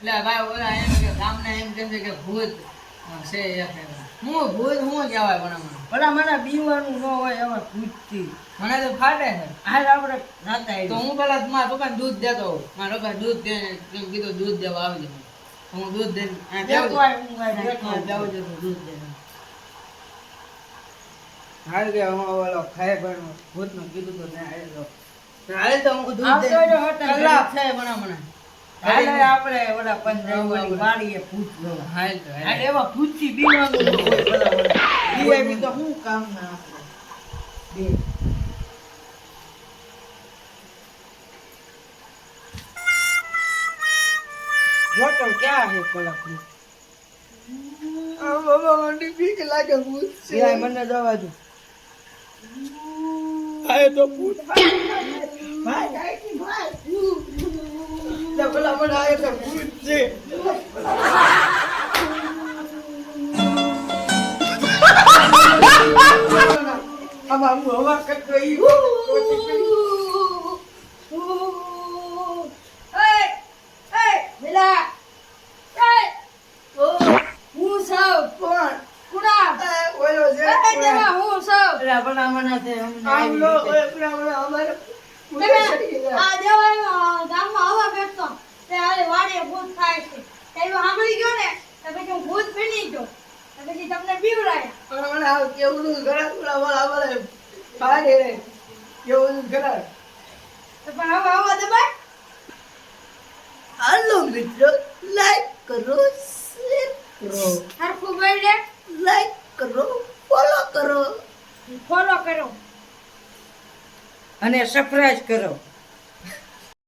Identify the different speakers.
Speaker 1: એટલે ભાઈ ઓલા એમ કે ગામના એમ કેમ છે કે ભૂત છે એક હું ભૂત હું કહેવાય પણ
Speaker 2: ભલા મને બીવાનું ન હોય એવા ભૂતથી
Speaker 1: મને તો ફાટે છે.
Speaker 2: હાલ આપણે નાતા
Speaker 1: તો હું પેલા મારા પપ્પાને દૂધ દેતો હોઉં. મારા પપ્પા દૂધ દે કીધું દૂધ દેવા આવજો. હું દૂધ તો દૂધ દે. હાલ કે હું ઓલો ખાય પણ ભૂતનું કીધું તો ને હાલ તો હાલ તો હું દૂધ
Speaker 2: દે.
Speaker 1: કલાક. થાય પણ હમણાં.
Speaker 2: હાલે આપણે ઓલા પંજાબી વાડીએ ભૂત
Speaker 1: હાલ તો હાલ.
Speaker 2: હાલ એવા ભૂતથી બીવાનું હોય ભલા ભલા. તો શું કામના આપણે? બે. હોટલ ક્યાં છે ભલા ભૂત?
Speaker 1: બાબા મને બીક લાગે ભૂત છે
Speaker 2: મને જવા દો
Speaker 1: આ તો ભૂત
Speaker 2: ભાઈ જાય ભાઈ
Speaker 1: એટલે આ તો ભૂત છે આમાં હું હવા કરતો ઈ કોણ આ ઓલો છે
Speaker 2: પેલા ભલા મને તે અમને
Speaker 1: આમ
Speaker 2: આવી
Speaker 1: લો
Speaker 2: રીતે.
Speaker 1: ઓય પેલા મને અમારે ભૂત ચડી ગયા. પણ મને આ કેવડું ઘણા પેલા વાળા અમારે ફાડે આવો કેવડું ઘણા હાલો મિત્રો લાઈક કરો શેર કરો. લાઈક કરો ફોલો કરો.
Speaker 2: ફોલો કરો. અને સરપ્રાઈઝ કરો.